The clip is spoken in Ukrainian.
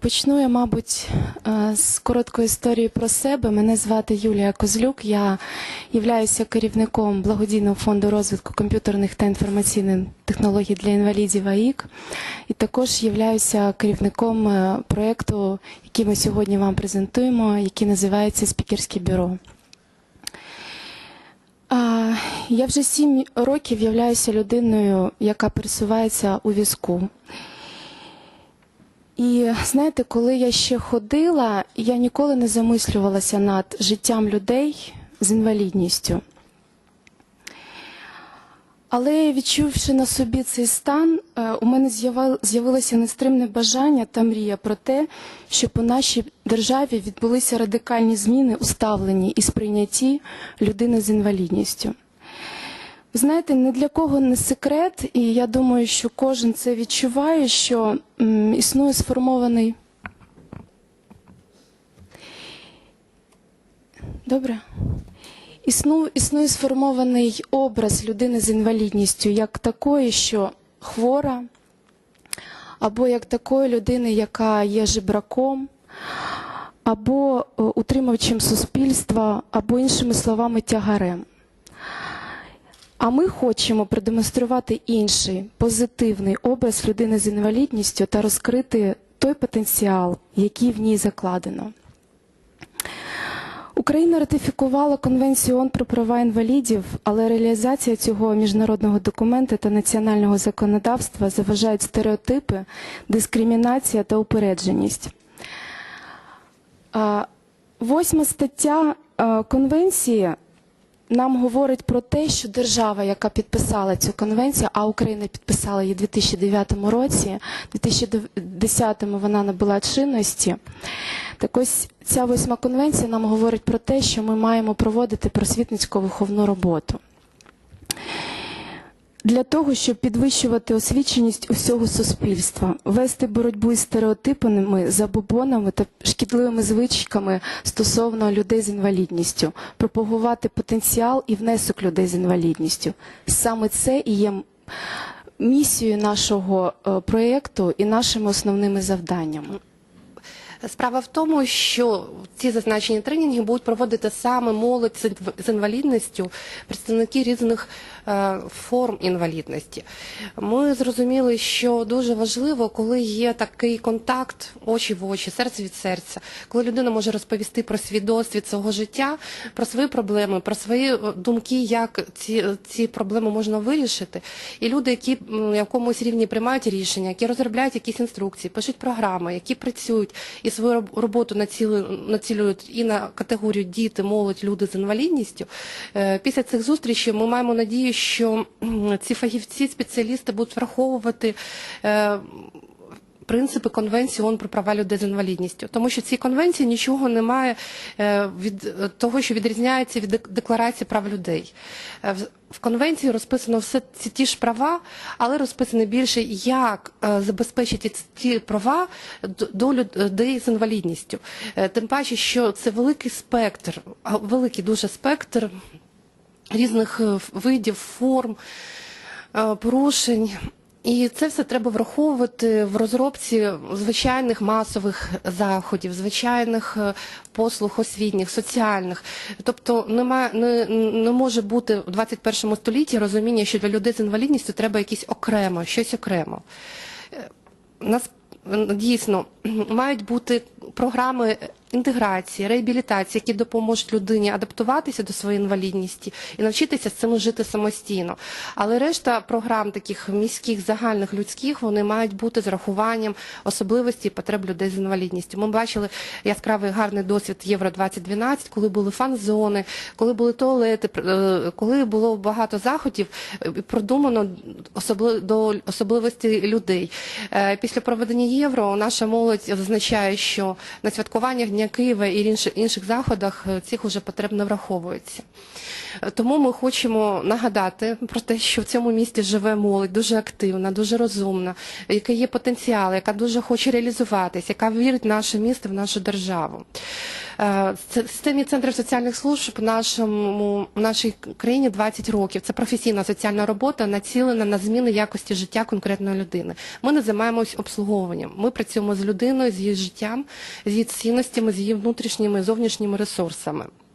Почну я, мабуть, з короткої історії про себе. Мене звати Юлія Козлюк. Я являюся керівником благодійного фонду розвитку комп'ютерних та інформаційних технологій для інвалідів АІК. І також являюся керівником е, проєкту, який ми сьогодні вам презентуємо, який називається Спікерське бюро. Я вже сім років являюся людиною, яка пересувається у візку. І знаєте, коли я ще ходила, я ніколи не замислювалася над життям людей з інвалідністю. Але відчувши на собі цей стан, е, у мене з'явилося нестримне бажання та мрія про те, щоб у нашій державі відбулися радикальні зміни у ставленні і сприйнятті людини з інвалідністю. Знаєте, ні для кого не секрет, і я думаю, що кожен це відчуває, що м, існує сформований. Добре. Існу, існує сформований образ людини з інвалідністю як такої, що хвора, або як такої людини, яка є жебраком, або е, утримувачем суспільства, або іншими словами тягарем. А ми хочемо продемонструвати інший позитивний образ людини з інвалідністю та розкрити той потенціал, який в ній закладено. Україна ратифікувала Конвенцію ООН про права інвалідів, але реалізація цього міжнародного документу та національного законодавства заважають стереотипи, дискримінація та упередженість. Восьма стаття Конвенції нам говорить про те, що держава, яка підписала цю конвенцію, а Україна підписала її у 2009 році, у 2010 вона набула чинності. Так ось ця восьма конвенція нам говорить про те, що ми маємо проводити просвітницько виховну роботу. Для того, щоб підвищувати освіченість усього суспільства, вести боротьбу із стереотипами, забобонами та шкідливими звичками стосовно людей з інвалідністю, пропагувати потенціал і внесок людей з інвалідністю. Саме це і є місією нашого е, проєкту і нашими основними завданнями. Справа в тому, що ці зазначені тренінги будуть проводити саме молодь з інвалідністю, представники різних е, форм інвалідності. Ми зрозуміли, що дуже важливо, коли є такий контакт очі в очі, серце від серця, коли людина може розповісти про свій досвід свого життя, про свої проблеми, про свої е, думки, як ці, ці проблеми можна вирішити. І люди, які на якомусь рівні приймають рішення, які розробляють якісь інструкції, пишуть програми, які працюють і свою роботу націлю- націлюють і на категорію діти, молодь, люди з інвалідністю. Е, Після цих зустрічей ми маємо надію, що ці фахівці, спеціалісти будуть враховувати. Принципи конвенції ООН про права людей з інвалідністю, тому що цій конвенції нічого немає е, від е, того, що відрізняється від декларації прав людей. Е, в- конвенції розписано все ці ті ж права, але розписано більше, як забезпечити ці права до людей з інвалідністю. Тим паче, що це великий спектр, великий дуже спектр різних видів, форм порушень. І це все треба враховувати в розробці звичайних масових заходів, звичайних е, послуг освітніх, соціальних. Тобто немає, не, не може бути в 21 столітті розуміння, що для людей з інвалідністю треба якісь окремо, щось окремо. Е, Нас е, дійсно мають бути програми інтеграції, реабілітації, які допоможуть людині адаптуватися до своєї інвалідності і навчитися з цим жити самостійно. Але решта програм, таких міських, загальних, людських, вони мають бути з рахуванням особливостей і потреб людей з інвалідністю. Ми бачили яскравий гарний досвід Євро 2012, коли були фан-зони, коли були туалети, е, коли було багато заходів, е, продумано особли- до особливостей людей. Е, Після проведення євро наша молодь зазначає, що на святкуваннях Дня імені Києва і інших заходах е, цих уже потреб не враховується. Е, Тому ми хочемо нагадати про те, що в цьому місті живе молодь дуже активна, дуже розумна, яка є потенціал, яка дуже хоче реалізуватись, яка вірить в наше місто, в нашу державу. Е, Системі центрів соціальних служб нашому в нашій країні 20 років. Це професійна соціальна робота, націлена на зміни якості життя конкретної людини. Ми не займаємось обслуговуванням. Ми працюємо з людиною, з її життям, з її цінностями, з її внутрішніми і зовнішніми ресурсами.